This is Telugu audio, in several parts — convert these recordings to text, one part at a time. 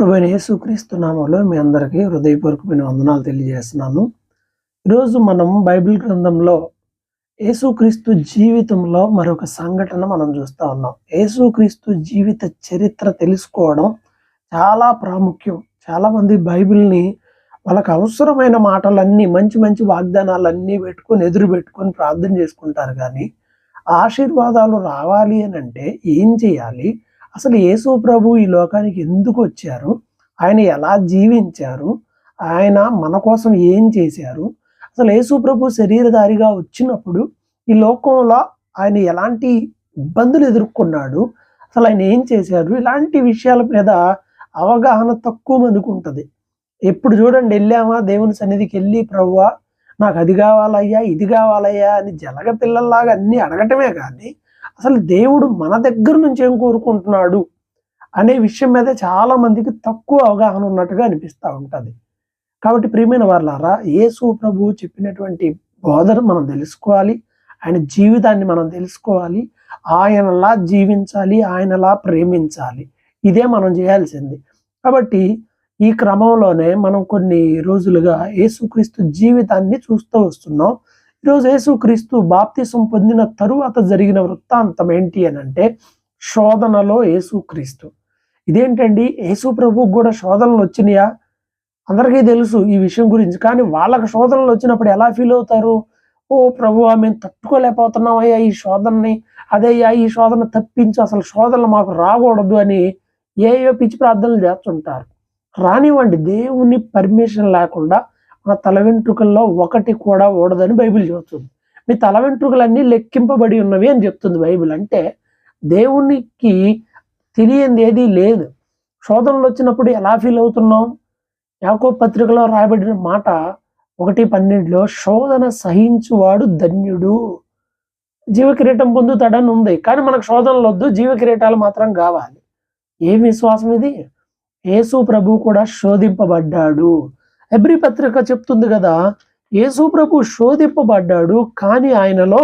ప్రభుత్వ యేసుక్రీస్తు నామంలో మీ అందరికీ హృదయపూర్వకమైన వందనాలు తెలియజేస్తున్నాను. ఈరోజు మనం బైబిల్ గ్రంథంలో యేసుక్రీస్తు జీవితంలో మరొక సంఘటన మనం చూస్తూ ఉన్నాం. యేసుక్రీస్తు జీవిత చరిత్ర తెలుసుకోవడం చాలా ప్రాముఖ్యం. చాలామంది బైబిల్ని వాళ్ళకు అవసరమైన మాటలన్నీ మంచి మంచి వాగ్దానాలన్నీ పెట్టుకొని ఎదురు పెట్టుకొని ప్రార్థన చేసుకుంటారు కానీ ఆశీర్వాదాలు రావాలి అని అంటే ఏం చేయాలి? అసలు యేసు ప్రభు ఈ లోకానికి ఎందుకు వచ్చారు? ఆయన ఎలా జీవించారు? ఆయన మన కోసం ఏం చేశారు? అసలు యేసు ప్రభు శరీరధారిగా వచ్చినప్పుడు ఈ లోకంలో ఆయన ఎలాంటి ఇబ్బందులు ఎదుర్కొన్నాడు? అసలు ఆయన ఏం చేశారు? ఇలాంటి విషయాల మీద అవగాహన తక్కువ మందికి ఉంటుంది. ఎప్పుడు చూడండి వెళ్ళామా? దేవుని సన్నిధికి వెళ్ళి ప్రవ్వా నాకు అది కావాలయ్యా ఇది కావాలయ్యా అని జలగ పిల్లల్లాగా అన్ని అడగటమే కానీ అసలు దేవుడు మన దగ్గర నుంచి ఏం కోరుకుంటున్నాడు అనే విషయం మీద చాలా మందికి తక్కువ అవగాహన ఉన్నట్టుగా అనిపిస్తూ ఉంటుంది. కాబట్టి ప్రియమైన వాళ్ళారా యేసు ప్రభు చెప్పినటువంటి బోధన మనం తెలుసుకోవాలి ఆయన జీవితాన్ని మనం తెలుసుకోవాలి ఆయనలా జీవించాలి ఆయనలా ప్రేమించాలి. ఇదే మనం చేయాల్సింది. కాబట్టి ఈ క్రమంలోనే మనం కొన్ని రోజులుగా యేసుక్రీస్తు జీవితాన్ని చూస్తూ వస్తున్నాం. ఈరోజు యేసుక్రీస్తు బాప్తిసం పొందిన తరువాత జరిగిన వృత్తాంతం ఏంటి అని అంటే శోధనలో యేసుక్రీస్తు. ఇదేంటండి? యేసు ప్రభు కూడా శోధనలు వచ్చినాయా? అందరికీ తెలుసు ఈ విషయం గురించి. కానీ వాళ్ళకి శోధనలు వచ్చినప్పుడు ఎలా ఫీల్ అవుతారు? ఓ ప్రభు మేము తట్టుకోలేకపోతున్నాం అయ్యా ఈ శోధనని. అదయ్యా ఈ శోధన తప్పించు. అసలు శోధనలు మాకు రాకూడదు అని ఏయో పిచ్చి ప్రార్థనలు చేస్తుంటారు? రానివ్వండి. దేవుని పర్మిషన్ లేకుండా మన తల వెంట్రుకల్లో ఒకటి కూడా ఓడదని బైబిల్ చెబుతుంది. మీ తల వెంట్రుకలన్నీ లెక్కింపబడి ఉన్నవి అని చెప్తుంది బైబిల్. అంటే దేవునికి తెలియంది ఏది లేదు. శోధనలు వచ్చినప్పుడు ఎలా ఫీల్ అవుతున్నాం? యాకో పత్రికలో రాయబడిన మాట ఒకటి పన్నెండులో శోధన సహించువాడు ధన్యుడు. జీవకిరీటం పొందుతాడని ఉంది. కానీ మనకు శోధనలు వద్దు జీవకిరీటాలు మాత్రం కావాలి. ఏం విశ్వాసం ఇది? యేసు ప్రభు కూడా శోధింపబడ్డాడు. హెబ్రి పత్రిక చెప్తుంది కదా యేసు ప్రభు శోధింపబడ్డాడు కానీ ఆయనలో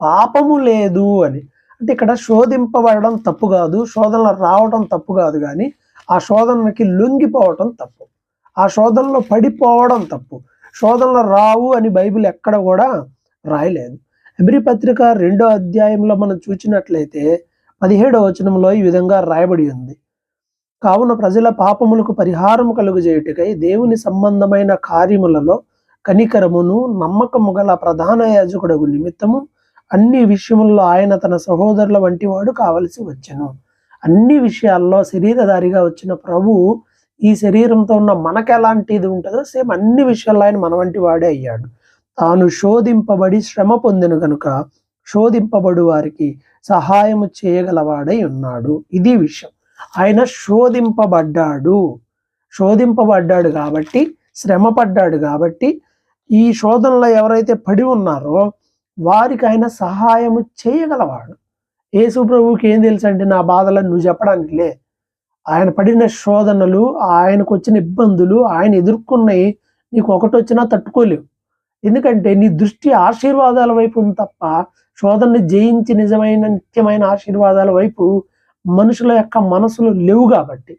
పాపము లేదు అని. అంటే ఇక్కడ శోధింపబడడం తప్పు కాదు శోధనలు రావడం తప్పు కాదు కానీ ఆ శోధనకి లొంగిపోవటం తప్పు. ఆ శోధనలో పడిపోవడం తప్పు. శోధనలు రావు అని బైబిల్ ఎక్కడ కూడా రాయలేదు. ఎబ్రి పత్రిక రెండో అధ్యాయంలో మనం చూసినట్లయితే పదిహేడో వచనంలో ఈ విధంగా రాయబడి ఉంది. కావున ప్రజల పాపములకు పరిహారము కలుగజేయుటకై దేవుని సంబంధమైన కార్యములలో కనికరమును నమ్మకము గల ప్రధాన యాజకుడగు నిమిత్తము అన్ని విషయముల్లో ఆయన తన సహోదరుల వంటి వాడు కావలసి వచ్చెను. అన్ని విషయాల్లో శరీరధారిగా వచ్చిన ప్రభు ఈ శరీరంతో ఉన్న మనకు ఎలాంటిది ఉంటుందో సేమ్ అన్ని విషయాల్లో ఆయన మన వంటి వాడే అయ్యాడు. తాను శోధింపబడి శ్రమ పొందిన కనుక శోధింపబడు వారికి సహాయము చేయగలవాడై ఉన్నాడు. ఇది విషయం. ఆయన శోధింపబడ్డాడు. శోధింపబడ్డాడు కాబట్టి శ్రమ పడ్డాడు కాబట్టి ఈ శోధనలో ఎవరైతే పడి ఉన్నారో వారికి ఆయన సహాయము చేయగలవాడు. యేసు ప్రభువుకి ఏం తెలుసు అంటే నా బాధలను నువ్వు చెప్పడానికి లే. ఆయన పడిన శోధనలు ఆయనకు వచ్చిన ఇబ్బందులు ఆయన ఎదుర్కొన్నవి నీకు ఒకటి వచ్చినా తట్టుకోలేవు. ఎందుకంటే నీ దృష్టి ఆశీర్వాదాల వైపు ఉంది తప్ప శోధనని జయించి నిజమైన నిత్యమైన ఆశీర్వాదాల వైపు మనుషుల యొక్క మనసులు లేవు కాబట్టి.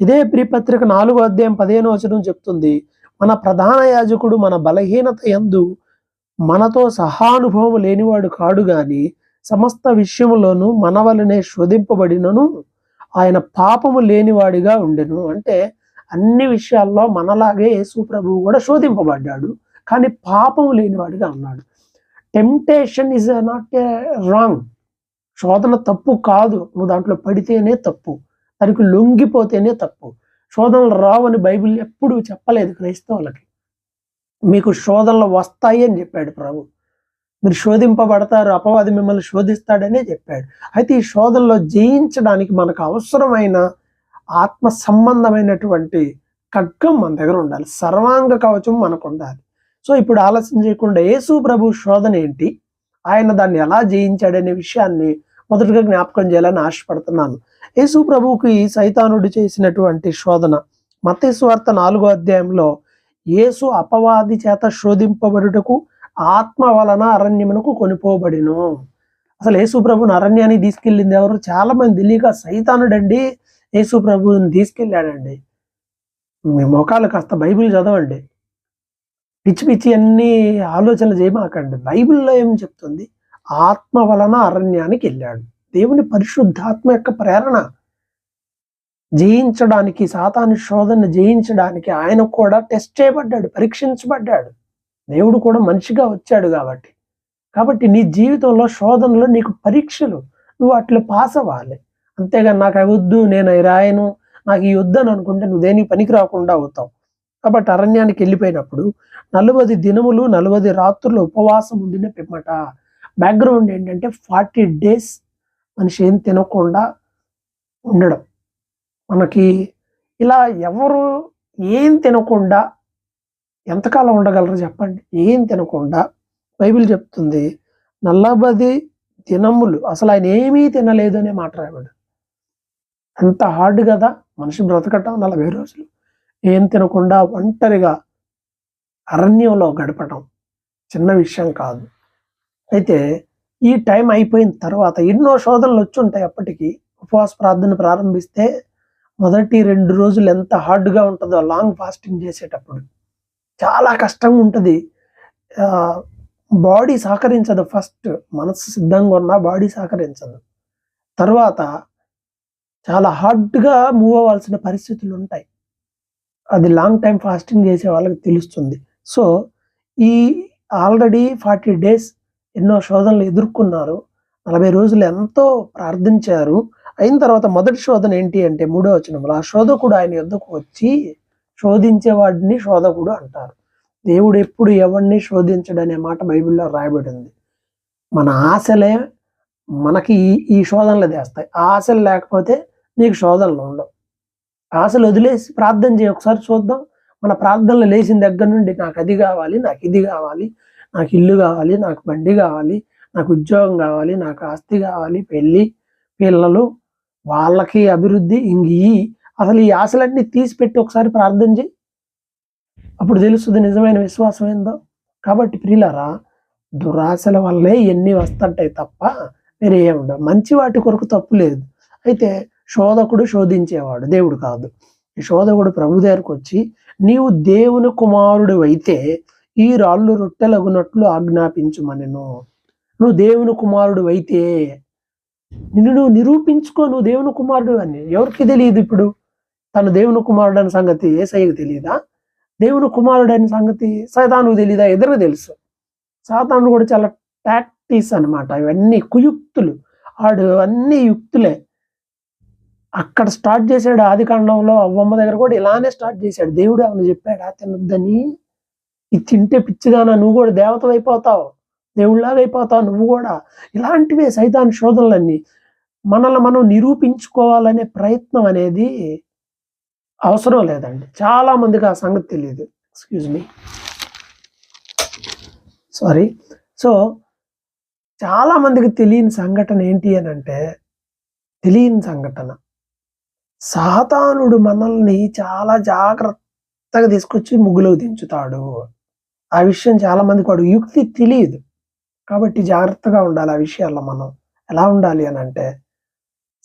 ఇదే ప్రిపత్రిక నాలుగో అధ్యాయం పదిహేను వచనం చెప్తుంది మన ప్రధాన యాజకుడు మన బలహీనత ఎందు మనతో సహానుభవం లేనివాడు కాడు గాని సమస్త విషయములోను మన వలనే శోధింపబడినను ఆయన పాపము లేనివాడిగా ఉండెను. అంటే అన్ని విషయాల్లో మనలాగే యేసు ప్రభువు కూడా శోధింపబడ్డాడు కానీ పాపము లేనివాడిగా ఉన్నాడు temptation is not a wrong శోధన తప్పు కాదు. నువ్వు దాంట్లో పడితేనే తప్పు. దానికి లొంగిపోతేనే తప్పు. శోధనలు రావని బైబిల్ ఎప్పుడు చెప్పలేదు క్రైస్తవులకి. మీకు శోధనలు వస్తాయి అని చెప్పాడు ప్రభు. మీరు శోధింపబడతారు అపవాది మిమ్మల్ని శోధిస్తాడనే చెప్పాడు. అయితే ఈ శోధనలో జయించడానికి మనకు అవసరమైన ఆత్మ సంబంధమైనటువంటి ఖడ్గం మన దగ్గర ఉండాలి. సర్వాంగ కవచం మనకు ఉండాలి. సో ఇప్పుడు ఆలస్యం చేయకుండా యేసు ప్రభు శోధన ఏంటి? ఆయన దాన్ని ఎలా జయించాడనే విషయాన్ని మొదటగా జ్ఞాపకం చేయాలని ఆశపడుతున్నాను. యేసు ప్రభువుకి సైతానుడు చేసినటువంటి శోధన. మతేశ్వార్త నాలుగో అధ్యాయంలో యేసు అపవాది చేత శోధింపబడుటకు ఆత్మ వలన అరణ్యమునకు కొనిపోబడిను. అసలు యేసు ప్రభుని అరణ్యాన్ని తీసుకెళ్ళింది ఎవరు? చాలా మంది తెలియక సైతానుడండి. యేసు ప్రభుని తీసుకెళ్ళాడండి. మీ మొఖాలు కాస్త బైబిల్ చదవండి. పిచ్చి పిచ్చి అన్ని ఆలోచనలు చేయమాకండి. బైబిల్లో ఏం చెప్తుంది? ఆత్మ వలన అరణ్యానికి వెళ్ళాడు. దేవుని పరిశుద్ధాత్మ యొక్క ప్రేరణ జయించడానికి సాతాను శోధన జయించడానికి ఆయన కూడా టెస్ట్ చేయబడ్డాడు పరీక్షించబడ్డాడు. దేవుడు కూడా మనిషిగా వచ్చాడు కాబట్టి. కాబట్టి నీ జీవితంలో శోధనలు నీకు పరీక్షలు నువ్వు అట్లా పాస్ అవ్వాలి. అంతేగాని నాకు అవి వద్దు నేను రాయను నాకు ఈ వద్దని అనుకుంటే నువ్వు దేనికి పనికి రాకుండా అవుతావు. కాబట్టి అరణ్యానికి వెళ్ళిపోయినప్పుడు నలువది దినములు నలువది రాత్రులు ఉపవాసం ఉండిన పిమ్మట బ్యాక్గ్రౌండ్ ఏంటంటే ఫార్టీ డేస్ మనిషి ఏం తినకుండా ఉండడం. మనకి ఇలా ఎవరు ఏం తినకుండా ఎంతకాలం ఉండగలరు చెప్పండి? ఏం తినకుండా బైబిల్ చెప్తుంది నల్లబది దినములు. అసలు ఆయన ఏమీ తినలేదు అనే మాట రాయబడి అంత హార్డ్ కదా మనిషి బ్రతకటం నలభై రోజులు. ఏం తినకుండా ఒంటరిగా అరణ్యంలో గడపటం చిన్న విషయం కాదు. అయితే ఈ టైం అయిపోయిన తర్వాత ఎన్నో శోధనలు వచ్చి ఉంటాయి అప్పటికి. ఉపవాస ప్రార్థన ప్రారంభిస్తే మొదటి రెండు రోజులు ఎంత హార్డ్గా ఉంటుందో లాంగ్ ఫాస్టింగ్ చేసేటప్పుడు చాలా కష్టంగా ఉంటుంది. బాడీ సహకరించదు ఫస్ట్. మనసు సిద్ధంగా ఉన్నా బాడీ సహకరించదు. తర్వాత చాలా హార్డ్గా మూవ్ అవ్వాల్సిన పరిస్థితులు ఉంటాయి. అది లాంగ్ టైం ఫాస్టింగ్ చేసే వాళ్ళకి తెలుస్తుంది. సో ఈ ఆల్రెడీ ఫార్టీ డేస్ ఎన్నో శోధనలు ఎదుర్కొన్నారు. నలభై రోజులు ఎంతో ప్రార్థించారు. అయిన తర్వాత మొదటి శోధన ఏంటి అంటే మూడో వచనంలో ఆ శోధకుడు ఆయన యుద్ధకు వచ్చి శోధించేవాడిని శోధకుడు అంటారు. దేవుడు ఎప్పుడు ఎవరిని శోధించడనే మాట బైబిల్లో రాయబడింది. మన ఆశలే మనకి ఈ ఈ శోధనలు తెస్తాయి. ఆ ఆశలు లేకపోతే నీకు శోధనలు ఉండవు. ఆశలు వదిలేసి ప్రార్థన చేయి ఒకసారి చూద్దాం. మన ప్రార్థనలు లేచిన దగ్గర నుండి నాకు అది కావాలి నాకు ఇది కావాలి నాకు ఇల్లు కావాలి నాకు బండి కావాలి నాకు ఉద్యోగం కావాలి నాకు ఆస్తి కావాలి పెళ్ళి పిల్లలు వాళ్ళకి అభివృద్ధి ఇంక అసలు ఈ ఆశలన్నీ తీసిపెట్టి ఒకసారి ప్రార్థన చేయి. అప్పుడు తెలుస్తుంది నిజమైన విశ్వాసం ఏందో. కాబట్టి ప్రియులరా దురాశల వల్లే ఎన్ని వస్తుంటాయి తప్ప వేరే ఏముండవు మంచి వాటి కొరకు తప్పు లేదు. అయితే శోధకుడు శోధించేవాడు దేవుడు కాదు. ఈ శోధకుడు ప్రభు దగ్గరకు వచ్చి నీవు దేవుని కుమారుడు అయితే ఈ రాళ్ళు రొట్టెలగునట్లు ఆజ్ఞాపించుమనెను. నువ్వు దేవుని కుమారుడు అయితే నిన్ను నువ్వు నిరూపించుకో నువ్వు దేవుని కుమారుడు అని ఎవరికి తెలియదు ఇప్పుడు? తను దేవుని కుమారుడు అనే సంగతి ఏసయ్యకు తెలియదా దేవుని కుమారుడు అనే సంగతి సైతానుకు తెలియదా ఇద్దరు తెలుసు. సాతాను కూడా చాలా టాక్టీస్ అన్నమాట. ఇవన్నీ కుయుక్తులు. ఆడు అన్ని యుక్తులే. అక్కడ స్టార్ట్ చేశాడు ఆది కాండంలో అవ్వమ్మ దగ్గర కూడా ఇలానే స్టార్ట్ చేశాడు. దేవుడు ఆమెను చెప్పాడు? తినొద్దని? ఇది తింటే పిచ్చిదానా నువ్వు కూడా దేవత అయిపోతావు దేవుళ్ళలాగా అయిపోతావు నువ్వు కూడా. ఇలాంటివే సైతాన్ శోధనలన్నీ. మనల్ని మనం నిరూపించుకోవాలనే ప్రయత్నం అనేది అవసరం లేదండి. చాలా మందికి ఆ సంగతి తెలియదు ఎక్స్క్యూజ్ మీ సారీ సో చాలా మందికి తెలియని సంఘటన ఏంటి అని అంటే తెలియని సంఘటన. సాతానుడు మనల్ని చాలా జాగ్రత్తగా తీసుకొచ్చి ముగ్గులోకి దించుతాడు. ఆ విషయం చాలా మందికి వాడు యుక్తి తెలియదు. కాబట్టి జాగ్రత్తగా ఉండాలి ఆ విషయాల్లో మనం. ఎలా ఉండాలి అని అంటే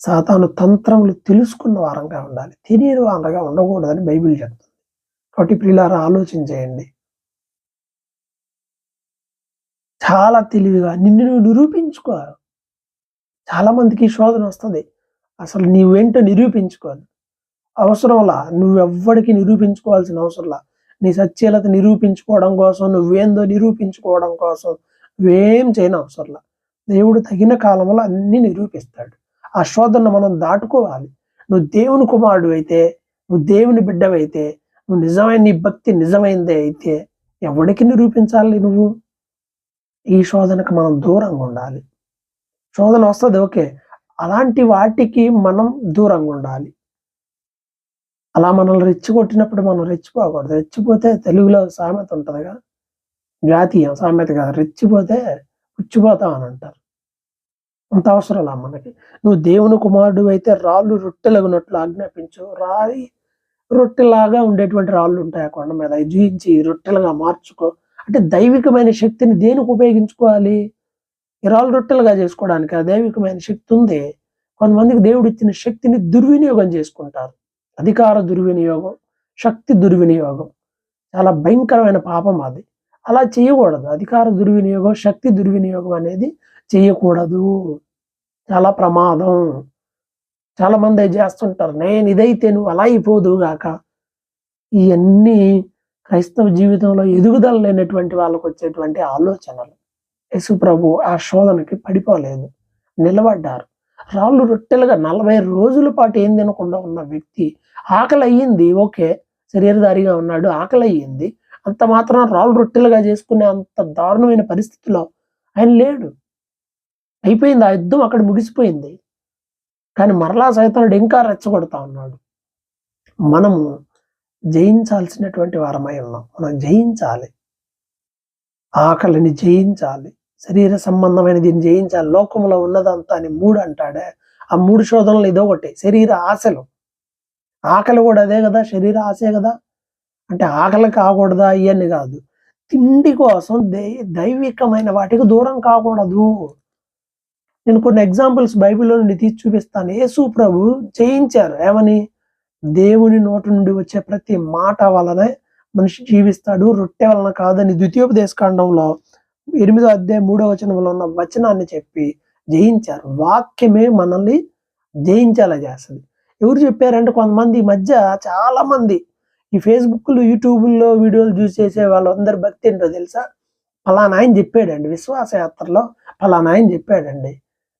సాతాను తంత్రములు తెలుసుకున్న వారంగా ఉండాలి. తెలియని వారంగా ఉండకూడదని బైబిల్ చెప్తుంది. కాబట్టి ప్రియులారా ఆలోచన చేయండి. చాలా తెలివిగా నిన్ను నువ్వు నిరూపించుకో చాలా మందికి శోధన వస్తుంది. అసలు నీవేంటో నిరూపించుకోదు. అవసరంలా నువ్వెవ్వడికి నిరూపించుకోవాల్సిన అవసరంలా నీ సత్యలత నిరూపించుకోవడం కోసం నువ్వేందో నిరూపించుకోవడం కోసం నువ్వేం చేయని అవసరంలా దేవుడు తగిన కాలంలో అన్ని నిరూపిస్తాడు. ఆ శోధన మనం దాటుకోవాలి. నువ్వు దేవుని కుమారుడు అయితే నువ్వు దేవుని బిడ్డవైతే నువ్వు నిజమైన నీ భక్తి నిజమైందే అయితే ఎవడికి నిరూపించాలి నువ్వు? ఈ శోధనకు మనం దూరంగా ఉండాలి. శోధన వస్తుంది ఓకే. అలాంటి వాటికి మనం దూరంగా ఉండాలి. అలా మనల్ని రెచ్చికొట్టినప్పుడు మనం రెచ్చిపోకూడదు. రెచ్చిపోతే తెలుగులో సామెత ఉంటుందిగా. జాతీయం సామెత కాదు. రెచ్చిపోతే పుచ్చిపోతాం అని అంటారు. అంత అవసరంలా మనకి? నువ్వు దేవుని కుమారుడు అయితే రాళ్ళు రొట్టెలగినట్లు ఆజ్ఞాపించు. రాయి రొట్టెలాగా ఉండేటువంటి రాళ్ళు ఉంటాయి ఆ కొండ మీద? జీవించి జూయించి రొట్టెలుగా మార్చుకో. అంటే దైవికమైన శక్తిని దేనికి ఉపయోగించుకోవాలి? ఈ రాళ్ళు రొట్టెలుగా చేసుకోవడానికి ఆ దైవికమైన శక్తి ఉంది. కొంతమందికి దేవుడు ఇచ్చిన శక్తిని దుర్వినియోగం చేసుకుంటారు. అధికార దుర్వినియోగం శక్తి దుర్వినియోగం. చాలా భయంకరమైన పాపం అది. అలా చేయకూడదు. అధికార దుర్వినియోగం శక్తి దుర్వినియోగం అనేది చేయకూడదు. చాలా ప్రమాదం. చాలా మంది అవి చేస్తుంటారు. నేను ఇదైతే నువ్వు అలా అయిపోదు గాక. ఇవన్నీ క్రైస్తవ జీవితంలో ఎదుగుదల లేనటువంటి వాళ్ళకు వచ్చేటువంటి ఆలోచనలు. యేసు ప్రభు ఆ శోధనకి పడిపోలేదు. నిలబడ్డారు. రాళ్ళు రొట్టెలుగా నలభై రోజుల పాటు ఏం తినకుండా ఉన్న వ్యక్తి ఆకలి అయ్యింది ఓకే శరీరధారిగా ఉన్నాడు ఆకలి అయ్యింది అంత మాత్రం రాళ్ళు రొట్టెలుగా చేసుకునే అంత దారుణమైన పరిస్థితిలో ఆయన లేడు. అయిపోయింది ఆ యుద్ధం అక్కడ ముగిసిపోయింది. కానీ మరలా సైతానుడు ఇంకా రెచ్చగొడతా ఉన్నాడు. మనము జయించాల్సినటువంటి వారమై ఉన్నాం. మనం జయించాలి. ఆకలిని జయించాలి. శరీర సంబంధమైన దీన్ని జయించాలి లోకంలో ఉన్నదంతా అని మూడు అంటాడే? ఆ మూడు శోధనలు ఇదో ఒకటి. శరీర ఆశలు. ఆకలి కూడా అదే కదా శరీర ఆశే కదా. అంటే ఆకలి కాకూడదా ఇవన్నీ కాదు. తిండి కోసం దై- దైవికమైన వాటికి దూరం కాకూడదు. నేను కొన్ని ఎగ్జాంపుల్స్ బైబిల్లో నుండి తీసి చూపిస్తాను. యేసు ప్రభు జయించారు. ఏమని? దేవుని నోటి నుండి వచ్చే ప్రతి మాట వలనే మనిషి జీవిస్తాడు రొట్టె వలన కాదని ద్వితీయోపదేశ కాండంలో ఎనిమిదో అధ్యాయం మూడో వచనంలో ఉన్న వచనాన్ని చెప్పి జయించారు. వాక్యమే మనల్ని జయించేలా చేస్తుంది. ఎవరు చెప్పారంటే కొంతమంది ఈ మధ్య చాలా మంది ఈ ఫేస్బుక్లు యూట్యూబ్లో వీడియోలు చూసి చేసే వాళ్ళందరి భక్తి ఏంటో తెలుసా? ఫలానా ఆయన చెప్పాడండి విశ్వాసయాత్రలో ఫలానా ఆయన చెప్పాడండి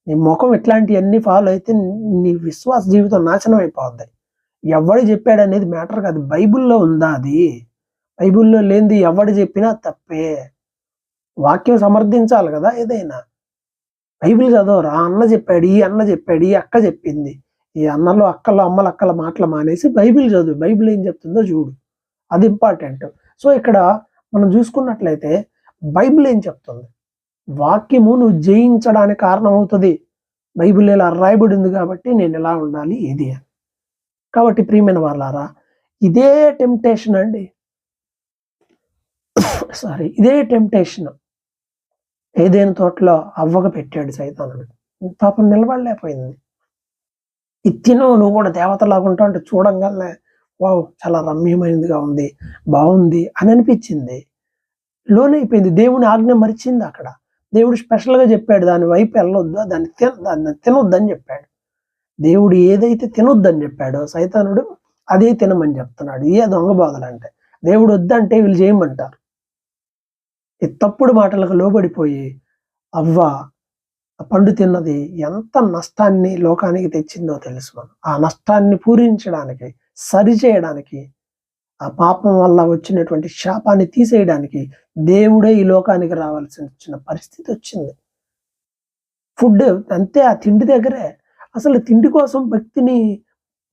నీ ముఖం ఇట్లాంటివన్నీ ఫాలో అయితే నీ విశ్వాస జీవితం నాశనం అయిపోద్ది. ఎవడు చెప్పాడు అనేది మ్యాటర్ కాదు. బైబిల్లో ఉందా అది? బైబిల్లో లేనిది ఎవడు చెప్పినా తప్పే. వాక్యం సమర్థించాలి కదా ఏదైనా. బైబిల్ చదవరా? అన్న చెప్పాడు ఈ అన్న చెప్పాడు ఈ అక్క చెప్పింది. ఈ అన్నలు అక్కలు అమ్మలు అక్కల మాటలు మానేసి బైబిల్ చదువు. బైబిల్ ఏం చెప్తుందో చూడు. అది ఇంపార్టెంట్. సో ఇక్కడ మనం చూసుకున్నట్లయితే బైబిల్ ఏం చెప్తుంది? వాక్యము నువ్వు జయించడానికి కారణం అవుతుంది బైబిల్ ఇలా రాయబడింది కాబట్టి నేను ఎలా ఉండాలి ఇది అని. కాబట్టి ప్రియమైన వాళ్ళారా ఇదే టెంప్టేషన్ అండి. సారీ ఇదే టెంప్టేషన్. ఏదైనా తోటలో అవ్వగా పెట్టాడు సైతానుడు. పాపం నిలబడలేకపోయింది. ఇది నువ్వు కూడా దేవతలాగుంటా అంటే చూడంగానే వావ్ చాలా రమ్యమైనదిగా ఉంది బాగుంది అని అనిపించింది. లోనైపోయింది. దేవుని ఆజ్ఞ మరిచింది అక్కడ. దేవుడు స్పెషల్గా చెప్పాడు దాని వైపు వెళ్ళొద్దు దాన్ని తిన దాన్ని తినొద్దని చెప్పాడు. దేవుడు ఏదైతే తినొద్దని చెప్పాడో సైతానుడు అదే తినమని చెప్తున్నాడు. ఏ దొంగ బాధలు అంటే దేవుడు వద్దంటే వీళ్ళు చేయమంటారు. ఈ తప్పుడు మాటలకు లోబడిపోయి అవ్వ ఆ పండు తిన్నది ఎంత నష్టాన్ని లోకానికి తెచ్చిందో తెలుసు మనం. ఆ నష్టాన్ని పూరించడానికి సరిచేయడానికి ఆ పాపం వల్ల వచ్చినటువంటి శాపాన్ని తీసేయడానికి దేవుడే ఈ లోకానికి రావాల్సి వచ్చిన పరిస్థితి వచ్చింది. ఫుడ్ అంతే ఆ తిండి దగ్గరే. అసలు తిండి కోసం భక్తిని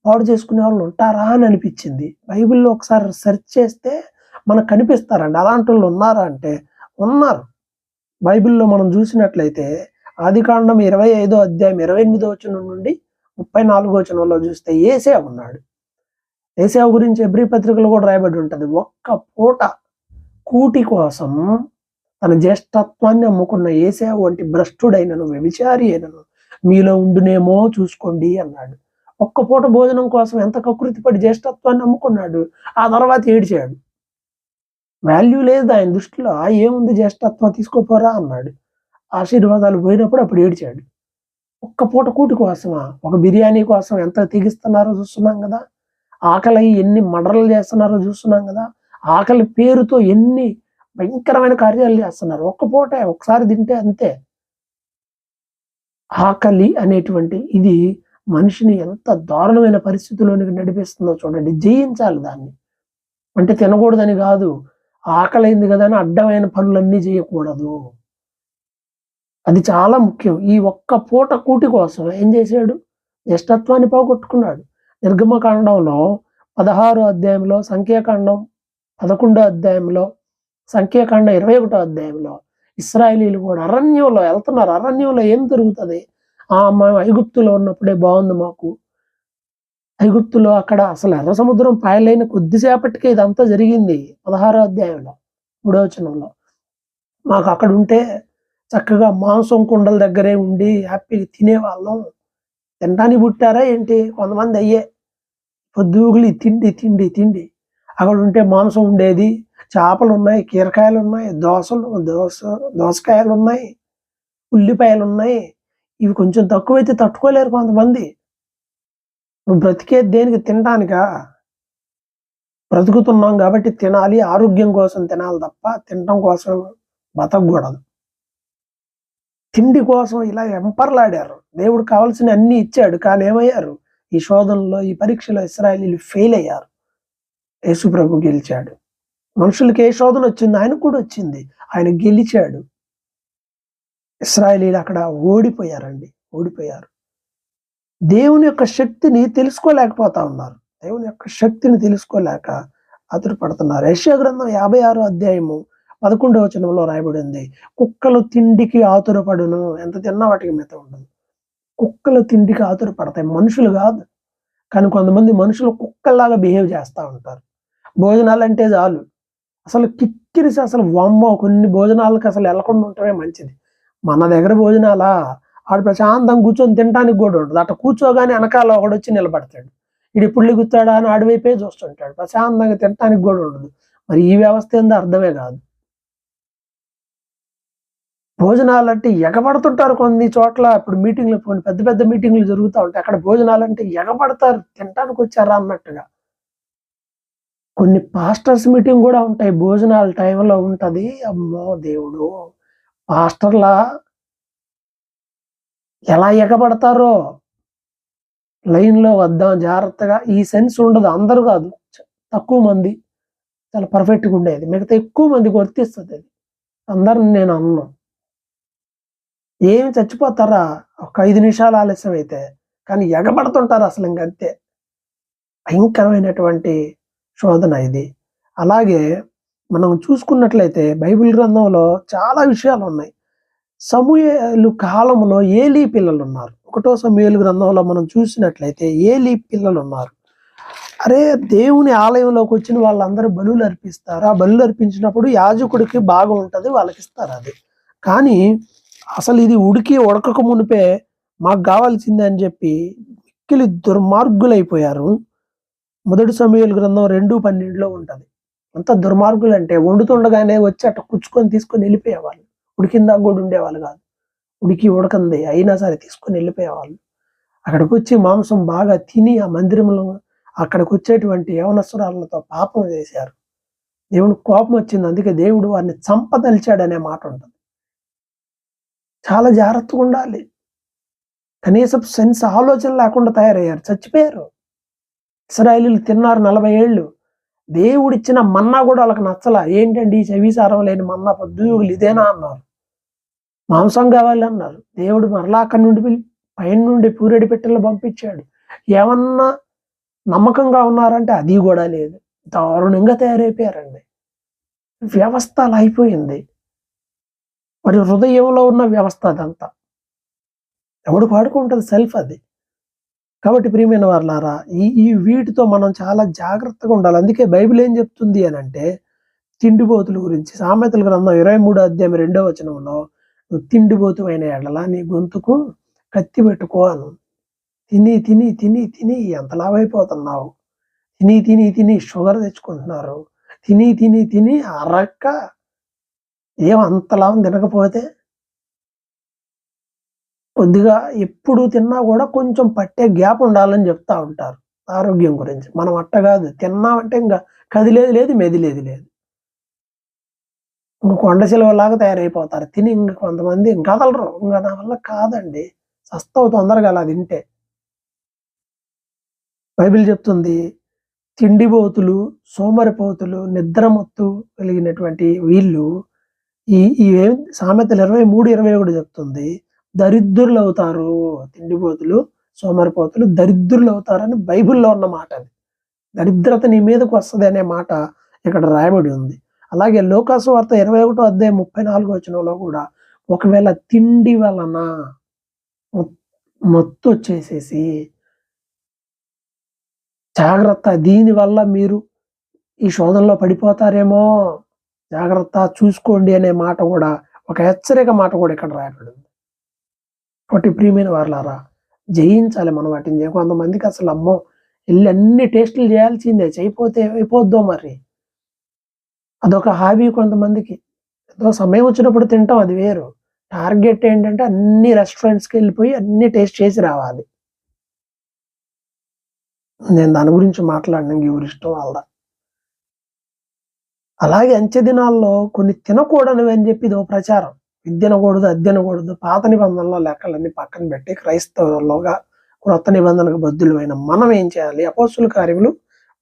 పాడు చేసుకునే వాళ్ళు ఉంటారా అని అనిపించింది. బైబిల్లో ఒకసారి సెర్చ్ చేస్తే మనకు కనిపిస్తారండి. అలాంటి వాళ్ళు ఉన్నారా అంటే ఉన్నారు. బైబిల్లో మనం చూసినట్లయితే ఆదికాండం ఇరవై ఐదో అధ్యాయం ఇరవై ఎనిమిదో వచనం నుండి ముప్పై నాలుగో వచనంలో చూస్తే ఏసే ఉన్నాడు. ఏసేవ గురించి ఎబ్రి పత్రికలు కూడా రాయబడి ఉంటది. ఒక్క పూట కూటి కోసం తన జ్యేష్ఠత్వాన్ని అమ్ముకున్న ఏసేవ వంటి భ్రష్టుడైనను వ్యభిచారి అయినను మీలో ఉండునేమో చూసుకోండి అన్నాడు. ఒక్క పూట భోజనం కోసం ఎంత కకృతిపడి జ్యేష్ఠత్వాన్ని అమ్ముకున్నాడు. ఆ తర్వాత ఏడిచాడు. వాల్యూ లేదు ఆయన దృష్టిలో. "ఆ, ఏముంది జ్యేష్ఠత్వం తీసుకోపోరా అన్నాడు. ఆశీర్వాదాలు పోయినప్పుడు అప్పుడు ఏడిచాడు. ఒక్క పూట కూటి కోసమా? ఒక బిర్యానీ కోసం ఎంత తెగిస్తున్నారో చూస్తున్నాం కదా. ఆకలి ఎన్ని మడరలు చేస్తున్నారో చూస్తున్నాం కదా. ఆకలి పేరుతో ఎన్ని భయంకరమైన కార్యాలు చేస్తున్నారు. ఒక్క పూటే ఒకసారి తింటే అంతే. ఆకలి అనేటువంటి ఇది మనిషిని ఎంత దారుణమైన పరిస్థితిలోనికి నడిపిస్తుందో చూడండి. జయించాలి దాన్ని. అంటే తినకూడదని కాదు. ఆకలైంది కదా అని అడ్డమైన పనులన్నీ చేయకూడదు. అది చాలా ముఖ్యం. ఈ ఒక్క పూట కూటి కోసం ఏం చేశాడు? జ్యేష్ఠత్వాన్ని పోగొట్టుకున్నాడు. నిర్గమకాండంలో పదహారో అధ్యాయంలో సంఖ్యాకాండం పదకొండో అధ్యాయంలో సంఖ్యాకాండం ఇరవై ఒకటో అధ్యాయంలో ఇస్రాయలీలు కూడా అరణ్యంలో వెళ్తున్నారు. అరణ్యంలో ఏం జరుగుతుంది? ఆ మేము ఐగుప్తులో ఉన్నప్పుడే బాగుంది మాకు. ఐగుప్తులో అక్కడ అసలు ఎర్ర సముద్రం పాయలైన కొద్దిసేపటికే ఇదంతా జరిగింది. పదహారో అధ్యాయంలో మూడవచనంలో మాకు అక్కడ ఉంటే చక్కగా మాంసం కుండల దగ్గరే ఉండి హ్యాపీగా తినేవాళ్ళం. తినడానికి పుట్టారా ఏంటి? కొంతమంది అయ్యే పొద్దుగులి తిండి తిండి తిండి. అక్కడ ఉంటే మాంసం ఉండేది. చేపలు ఉన్నాయి కీరకాయలు ఉన్నాయి దోసలు దోస దోసకాయలు ఉన్నాయి ఉల్లిపాయలు ఉన్నాయి. ఇవి కొంచెం తక్కువైతే తట్టుకోలేరు కొంతమంది. నువ్వు బ్రతికేది దేనికి తినడానికా? బ్రతుకుతున్నాం కాబట్టి తినాలి ఆరోగ్యం కోసం తినాలి తప్ప తినడం కోసం బతకూడదు. తిండి కోసం ఇలా ఎంపర్లాడారు. దేవుడు కావాల్సిన అన్ని ఇచ్చాడు కానీ ఏమయ్యారు? ఈ శోధనలో ఈ పరీక్షలో ఇస్రాయలీలు ఫెయిల్ అయ్యారు. యేసుప్రభు గెలిచాడు. మనుషులకి ఏ శోధన వచ్చింది ఆయన కూడా వచ్చింది. ఆయన గెలిచాడు. ఇస్రాయలీలు అక్కడ ఓడిపోయారండి. ఓడిపోయారు. దేవుని యొక్క శక్తిని తెలుసుకోలేకపోతా ఉన్నారు. దేవుని యొక్క శక్తిని తెలుసుకోలేక అతడు పడుతున్నారు యశ్యా గ్రంథం యాభై ఆరో అధ్యాయము పదకొండవ వచనంలో రాయబడింది. కుక్కలు తిండికి ఆతురపడును. ఎంత తిన్నా వాటికి మిత ఉండదు. కుక్కలు తిండికి ఆతురపడతాయి. మనుషులు కాదు. కానీ కొంతమంది మనుషులు కుక్కల్లాగా బిహేవ్ చేస్తూ ఉంటారు. భోజనాలు అంటే చాలు. అసలు కిక్కిరిసి అసలు వమ్మ కొన్ని భోజనాలకు అసలు వెళ్ళకుండా ఉండటమే మంచిది. మన దగ్గర భోజనాలా? ఆడు ప్రశాంతం కూర్చొని తినడానికి కూడా ఉండదు అట్లా కూర్చోగానే వెనకాల ఒకడు వచ్చి నిలబడతాడు. ఇది పుల్లి గుత్తాడా అని ఆడివైపే చూస్తుంటాడు. ప్రశాంతంగా తినడానికి కూడా ఉండదు. మరి ఈ వ్యవస్థ ఏందో అర్థమే కాదు. భోజనాలు అంటే ఎగబడుతుంటారు కొన్ని చోట్ల. ఇప్పుడు మీటింగ్లు కొన్ని పెద్ద పెద్ద మీటింగ్లు జరుగుతూ ఉంటాయి. అక్కడ భోజనాలు అంటే ఎగబడతారు. తినడానికి వచ్చారా అన్నట్టుగా. కొన్ని పాస్టర్స్ మీటింగ్ కూడా ఉంటాయి. భోజనాల టైంలో ఉంటది. అమ్మో దేవుడు. పాస్టర్ల ఎలా ఎగబడతారో లైన్లో వద్దాం జాగ్రత్తగా. ఈ సెన్స్ ఉండదు అందరూ కాదు. తక్కువ మంది చాలా పర్ఫెక్ట్గా ఉండేది. మిగతా ఎక్కువ మందికి వర్తిస్తుంది అది. అందరిని నేను అన్నాను ఏమి చచ్చిపోతారా? ఒక ఐదు నిమిషాలు ఆలస్యం అయితే. కానీ ఎగబడుతుంటారు అసలు ఇంకంతే భయంకరమైనటువంటి శోధన ఇది. అలాగే మనం చూసుకున్నట్లయితే బైబిల్ గ్రంథంలో చాలా విషయాలు ఉన్నాయి. సమూహలు కాలంలో ఏలీ పిల్లలు ఉన్నారు ఒకటో సమూహలు గ్రంథంలో మనం చూసినట్లయితే ఏలీ పిల్లలు ఉన్నారు అరే దేవుని ఆలయంలోకి వచ్చిన వాళ్ళందరూ బలులు అర్పిస్తారు? ఆ బలులు అర్పించినప్పుడు యాజకుడికి బాగా ఉంటుంది వాళ్ళకి ఇస్తారు అది. కానీ అసలు ఇది ఉడికి ఉడకక మునిపే మాకు కావాల్సిందే అని చెప్పి మిక్కిలి దుర్మార్గులైపోయారు. మొదటి సమయాల గ్రంథం రెండు పన్నెండులో ఉంటుంది. అంత దుర్మార్గులు అంటే వండుతుండగానే వచ్చి అట్ట కుచ్చుకొని తీసుకొని వెళ్ళిపోయేవాళ్ళు. ఉడికిందా కూడా ఉండేవాళ్ళు కాదు. ఉడికి ఉడకంది అయినా సరే తీసుకొని వెళ్ళిపోయేవాళ్ళు. అక్కడికి వచ్చి మాంసం బాగా తిని ఆ మందిరంలో అక్కడికి వచ్చేటువంటి యవనస్వరాలతో పాపం చేశారు. దేవునికి కోపం వచ్చింది. అందుకే దేవుడు వారిని చంపదలిచాడనే మాట ఉంటుంది. చాలా జాగ్రత్తగా ఉండాలి. కనీసం సెన్స్ ఆలోచన లేకుండా తయారయ్యారు. చచ్చిపోయారు. ఇస్రాయలీలు తిన్నారు నలభై ఏళ్ళు. దేవుడిచ్చిన మన్నా కూడా వాళ్ళకి నచ్చల. ఏంటండి ఈ చవిసారం లేని మన్నా పొద్దుగులు ఇదేనా అన్నారు. మాంసం కావాలి అన్నారు దేవుడు మరలా అక్కడి నుండి పైన నుండి పూరెడి పెట్టెలు పంపించాడు. ఏమన్నా నమ్మకంగా ఉన్నారంటే అది కూడా లేదు. దారుణంగా తయారైపోయారండి. వ్యవస్థ అలా అయిపోయింది. మరి హృదయంలో ఉన్న వ్యవస్థ అదంతా. ఎవడు పాడుకుంటుంది సెల్ఫ్ అది. కాబట్టి ప్రియమైన వాళ్ళారా ఈ ఈ వీటితో మనం చాలా జాగ్రత్తగా ఉండాలి. అందుకే బైబిల్ ఏం చెప్తుంది అని అంటే తిండిపోతుల గురించి సామెతల గ్రంథం ఇరవై మూడు అధ్యాయం రెండో వచనంలో నువ్వు తిండిపోతు అయిన ఎడల నీ గొంతుకు కత్తి పెట్టుకో అను తిని తిని తిని తిని ఎంత లావైపోతున్నావు తిని తిని తిని షుగర్ తెచ్చుకుంటున్నారు. తిని తిని తిని అరక్క ఏం అంత లాభం తినకపోతే? కొద్దిగా ఎప్పుడు తిన్నా కూడా కొంచెం పట్టే గ్యాప్ ఉండాలని చెప్తా ఉంటారు ఆరోగ్యం గురించి. మనం అట్ట కాదు తిన్నామంటే ఇంకా కదిలేదు లేదు మెదిలేదు లేదు. ఇంక కొండ సిలువలాగా తయారైపోతారు. తిని ఇంక కొంతమంది కదలరు. ఇంకా నా వల్ల కాదండి. సస్తవు తొందరగా అలా తింటే. బైబిల్ చెప్తుంది తిండిపోతులు సోమరిపోతులు నిద్రమత్తు కలిగినటువంటి వీళ్ళు ఈ ఈ సామెతలు ఇరవై మూడు ఇరవై ఒకటి చెప్తుంది. దరిద్రులు అవుతారు. తిండిపోతులు సోమరిపోతులు దరిద్రులు అవుతారని బైబిల్లో ఉన్న మాట అది దరిద్రత నీ మీదకు వస్తుంది అనే మాట ఇక్కడ రాయబడి ఉంది. అలాగే లోకాసు వార్త ఇరవై ఒకటో అధ్యాయం ముప్పై నాలుగో వచనంలో కూడా ఒకవేళ తిండి వలన మత్తు వచ్చేసేసి జాగ్రత్త దీని వల్ల మీరు ఈ శోధనలో పడిపోతారేమో జాగ్రత్త చూసుకోండి అనే మాట కూడా ఒక హెచ్చరిక మాట కూడా ఇక్కడ రాయబడింది. కాబట్టి ప్రియమైన వారులారా జయించాలి మనం వాటిని. కొంతమందికి అసలు అమ్మో వెళ్ళి అన్ని టేస్టులు చేయాల్సిందే చేయకపోతే అయిపోద్దో మరి. అదొక హాబీ కొంతమందికి. ఏదో సమయం వచ్చినప్పుడు తింటాం అది వేరు. టార్గెట్ ఏంటంటే అన్ని రెస్టారెంట్స్కి వెళ్ళిపోయి అన్ని టేస్ట్ చేసి రావాలి. నేను దాని గురించి మాట్లాడిన ఎవరి ఇష్టం వాళ్ళ అలాగే అంచె దినాల్లో కొన్ని తినకూడనివి అని చెప్పి ఇదో ప్రచారం. విద్యనకూడదు తినకూడదు అది తినకూడదు పాత నిబంధనలో లెక్కలన్నీ పక్కన పెట్టి క్రైస్తవుల్లోగా క్రొత్త నిబంధనకు బద్దులమైన మనం ఏం చేయాలి? అపోస్తుల కార్యములు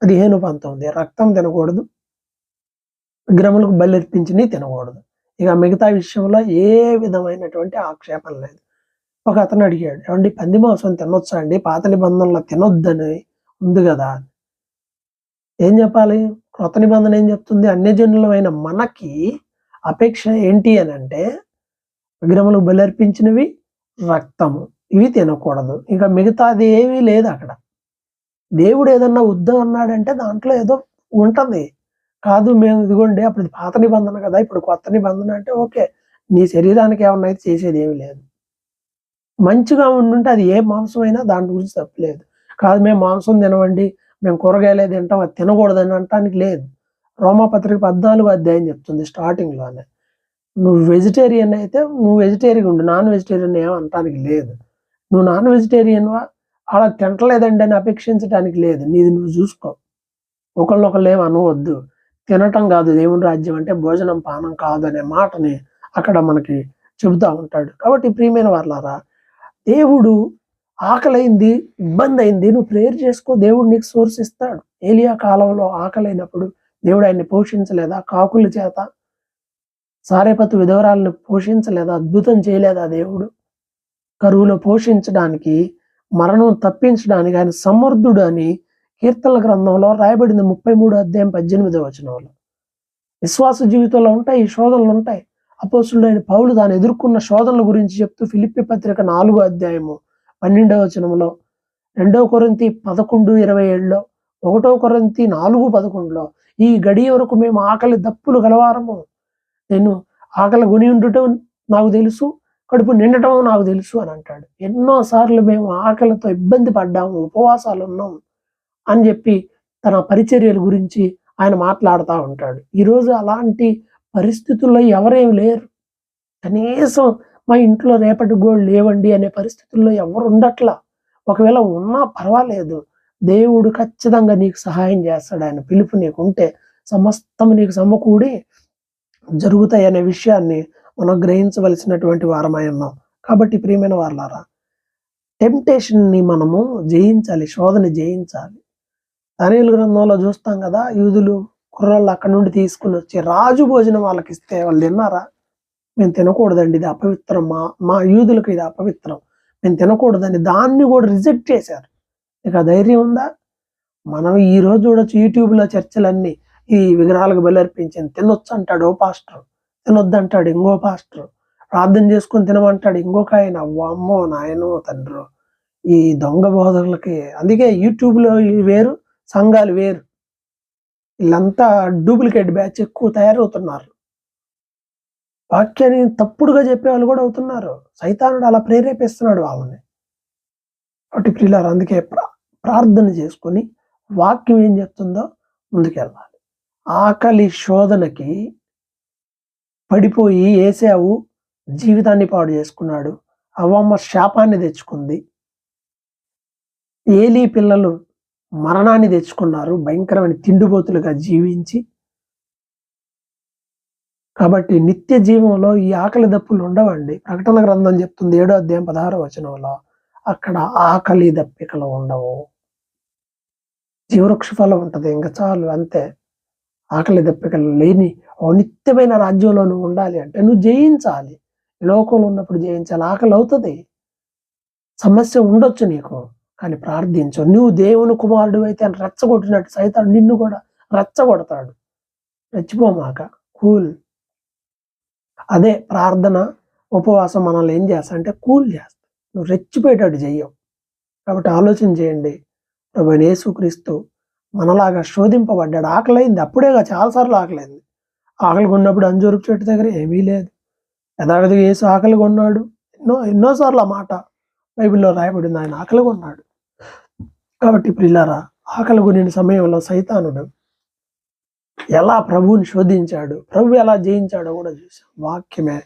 పదిహేను పంతొమ్మిది. రక్తం తినకూడదు విగ్రహములకు బలర్పించినవి తినకూడదు. ఇక మిగతా విషయంలో ఏ విధమైనటువంటి ఆక్షేపణ లేదు. ఒక అతను అడిగాడు ఏమండి పంది మాంసం తినొచ్చా అండి? పాత నిబంధనలో తినొద్దని ఉంది కదా ఏం చెప్పాలి? క్రొత్త నిబంధన ఏం చెప్తుంది? అన్యజనులమైన మనకి అపేక్ష ఏంటి అని అంటే విగ్రహములకు బలర్పించినవి రక్తము ఇవి తినకూడదు. ఇంకా మిగతాది ఏమీ లేదు అక్కడ. దేవుడు ఏదన్నా వద్దు అన్నాడంటే దాంట్లో ఏదో ఉంటుంది. కాదు మేము ఇదిగోండి అప్పుడు పాత నిబంధన కదా ఇప్పుడు కొత్త నిబంధన అంటే ఓకే నీ శరీరానికి ఏమన్నా అయితే చేసేది ఏమి లేదు. మంచిగా ఉండుంటే అది ఏ మాంసం అయినా దాని గురించి తప్పలేదు కాదు మేము మాంసం తినవండి మేము కూరగాయలే తింటాం అది తినకూడదని అనటానికి లేదు. రోమాపత్రిక పద్నాలుగు అధ్యాయం చెప్తుంది స్టార్టింగ్లోనే. నువ్వు వెజిటేరియన్ అయితే నువ్వు వెజిటేరియన్ ఉండు నాన్ వెజిటేరియన్ ఏం అనటానికి లేదు. నువ్వు నాన్ వెజిటేరియన్వా అలా తింటలేదండి అని అపేక్షించడానికి లేదు. నీది నువ్వు చూసుకో. ఒకళ్ళొకళ్ళు ఏమి అనవద్దు. తినటం కాదు దేవుని రాజ్యం అంటే భోజనం పానం కాదు అనే మాటని అక్కడ మనకి చెబుతా ఉంటాడు. కాబట్టి ప్రియమైన వాళ్ళారా దేవుడు ఆకలైంది ఇబ్బంది అయింది నువ్వు ప్రేయర్ చేసుకో దేవుడు నీకు సోర్స్ ఇస్తాడు. ఏలియా కాలంలో ఆకలైనప్పుడు దేవుడు ఆయన్ని పోషించలేదా? కాకుల చేత సారేపతు విధవరాలను పోషించలేదా? అద్భుతం చేయలేదా దేవుడు? కరువులో పోషించడానికి మరణం తప్పించడానికి ఆయన సమర్థుడు అని కీర్తనల గ్రంథంలో రాయబడింది ముప్పై మూడు అధ్యాయం పద్దెనిమిదో వచనంలో. విశ్వాస జీవితంలో ఉంటాయి ఈ శోధనలు ఉంటాయి. అపోసుడు అయిన పౌలు దాన్ని ఎదుర్కొన్న శోధనల గురించి చెప్తూ ఫిలిప్పి పత్రిక నాలుగో అధ్యాయము పన్నెండవ వచనంలో రెండవ కొరంతి పదకొండు ఇరవై ఏడులో ఒకటో కొరంతి నాలుగు పదకొండులో ఈ గడియ వరకు మేము ఆకలి దప్పులు గలవారము. నేను ఆకలి కొని ఉండటం నాకు తెలుసు కడుపు నిండటం నాకు తెలుసు అని అంటాడు. ఎన్నో సార్లు మేము ఆకలితో ఇబ్బంది పడ్డాము ఉపవాసాలు ఉన్నాం అని చెప్పి తన పరిచర్యల గురించి ఆయన మాట్లాడుతూ ఉంటాడు. ఈరోజు అలాంటి పరిస్థితుల్లో ఎవరేం లేరు. కనీసం మా ఇంట్లో రేపటి గోళ్ళు లేవండి అనే పరిస్థితుల్లో ఎవరు ఉండట్లా ఒకవేళ ఉన్నా పర్వాలేదు. దేవుడు ఖచ్చితంగా నీకు సహాయం చేస్తాడు. ఆయన పిలుపు నీకు ఉంటే సమస్తం నీకు సమకూడి జరుగుతాయి అనే విషయాన్ని మనం గ్రహించవలసినటువంటి వారమై ఉన్నాం. కాబట్టి ప్రియమైన వాళ్ళారా టెంప్టేషన్ని మనము జయించాలి శోధన జయించాలి. దానియుల గ్రంథంలో చూస్తాం కదా యూదులు కుర్రాళ్ళు అక్కడ నుండి తీసుకుని వచ్చి రాజు భోజనం వాళ్ళకి ఇస్తే వాళ్ళు తిన్నారా? మేము తినకూడదండి ఇది అపవిత్రం. మా మా యూదులకు ఇది అపవిత్రం. మేము తినకూడదని దాన్ని కూడా రిజెక్ట్ చేశారు. ఇక ధైర్యం ఉందా? మనం ఈ రోజు చూడొచ్చు యూట్యూబ్లో చర్చలన్నీ ఈ విగ్రహాలకు బలర్పించింది. తినొచ్చు అంటాడు ఓ పాస్టర్. తినొద్దంటాడు ఇంకో పాస్టర్. ప్రార్థన చేసుకొని తినమంటాడు ఇంకొక ఆయన. అమ్మో నాయనో తండ్రు. ఈ దొంగ బోధకులకి అందుకే యూట్యూబ్లో వేరు సంఘాలు వేరు. వీళ్ళంతా డూప్లికేట్ బ్యాచ్ ఎక్కువ తయారవుతున్నారు. వాక్యాన్ని తప్పుడుగా చెప్పేవాళ్ళు కూడా అవుతున్నారు. సైతానుడు అలా ప్రేరేపిస్తున్నాడు వాళ్ళని. కాబట్టి ప్రియులారు అందుకే ప్రా- ప్రార్థన చేసుకొని వాక్యం ఏం చెప్తుందో ముందుకెళ్ళాలి. ఆకలి శోధనకి పడిపోయి ఏసావు జీవితాన్ని పాడు చేసుకున్నాడు. అవమ్మ శాపాన్ని తెచ్చుకుంది. ఏలీ పిల్లలు మరణాన్ని తెచ్చుకున్నారు భయంకరమైన తిండిపోతులుగా జీవించి. కాబట్టి నిత్య జీవంలో ఈ ఆకలి దప్పులు ఉండవండి. ప్రకటన గ్రంథం చెప్తుంది ఏడో అధ్యాయం పదహారో వచనంలో అక్కడ ఆకలి దప్పికలు ఉండవు. జీవవృక్ష ఫలం ఉంటుంది ఇంకా చాలు అంతే. ఆకలి దప్పికలు లేని ఓ నిత్యమైన రాజ్యంలో నువ్వు ఉండాలి అంటే నువ్వు జయించాలి. లోకంలో ఉన్నప్పుడు జయించాలి. ఆకలి అవుతుంది. సమస్య ఉండొచ్చు నీకు. కానీ ప్రార్థించు నువ్వు దేవుని కుమారుడు అయితే అని రెచ్చగొట్టినట్టు సైతాడు నిన్ను కూడా రెచ్చగొడతాడు. రెచ్చిపోమాక కూల్. అదే ప్రార్థన ఉపవాసం మనల్ని ఏం చేస్తా అంటే కూల్ చేస్తా నువ్వు రెచ్చిపోయేటట్టు చెయ్యవు. కాబట్టి ఆలోచన చేయండి. ప్రభు యేసుక్రీస్తు మనలాగా శోధింపబడ్డాడు. ఆకలైంది. అప్పుడేగా చాలాసార్లు ఆకలైంది. ఆకలి కొన్నప్పుడు అంజూరుపు చెట్టు దగ్గర ఏమీ లేదు. యథావిధిగా యేసు ఆకలి కొన్నాడు. ఎన్నో ఎన్నోసార్లు ఆ మాట బైబిల్లో రాయబడింది ఆయన ఆకలిగా ఉన్నాడు కాబట్టి ప్రిల్లారా ఆకలి కొనిన సమయంలో సైతానుడు ఎలా ప్రభువుని శోధించాడు ప్రభు ఎలా జయించాడో కూడా చూసాం వాక్యమే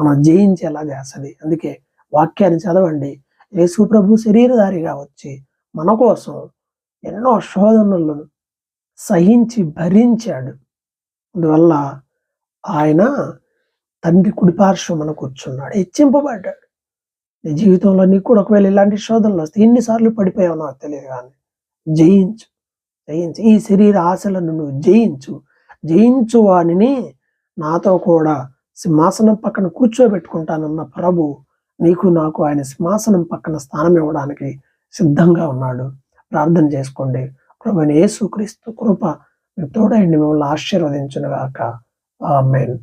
మనం జయించేలా చేస్తుంది. అందుకే వాక్యాన్ని చదవండి. యేసు ప్రభు శరీరధారిగా వచ్చి మన కోసం ఎన్నో శోధనలను సహించి భరించాడు. అందువల్ల ఆయన తండ్రి కుడిపార్శ్వమన కూర్చున్నాడు హెచ్చింపబడ్డాడు. నీ జీవితంలో నీకు కూడా ఒకవేళ ఇలాంటి శోధనలు వస్తే ఎన్నిసార్లు పడిపోయావు నాకు తెలియదు కానీ జయించు జయించు. ఈ శరీర ఆశలను నువ్వు జయించు. జయించు వాణిని నాతో కూడా సింహాసనం పక్కన కూర్చోబెట్టుకుంటానన్న ప్రభు నీకు నాకు ఆయన సింహాసనం పక్కన స్థానం ఇవ్వడానికి సిద్ధంగా ఉన్నాడు. ప్రార్థన చేసుకోండి. ప్రభు యేసు క్రీస్తు కృప మీ తోడైండి మిమ్మల్ని ఆశీర్వదించునుగాక. ఆమెన్.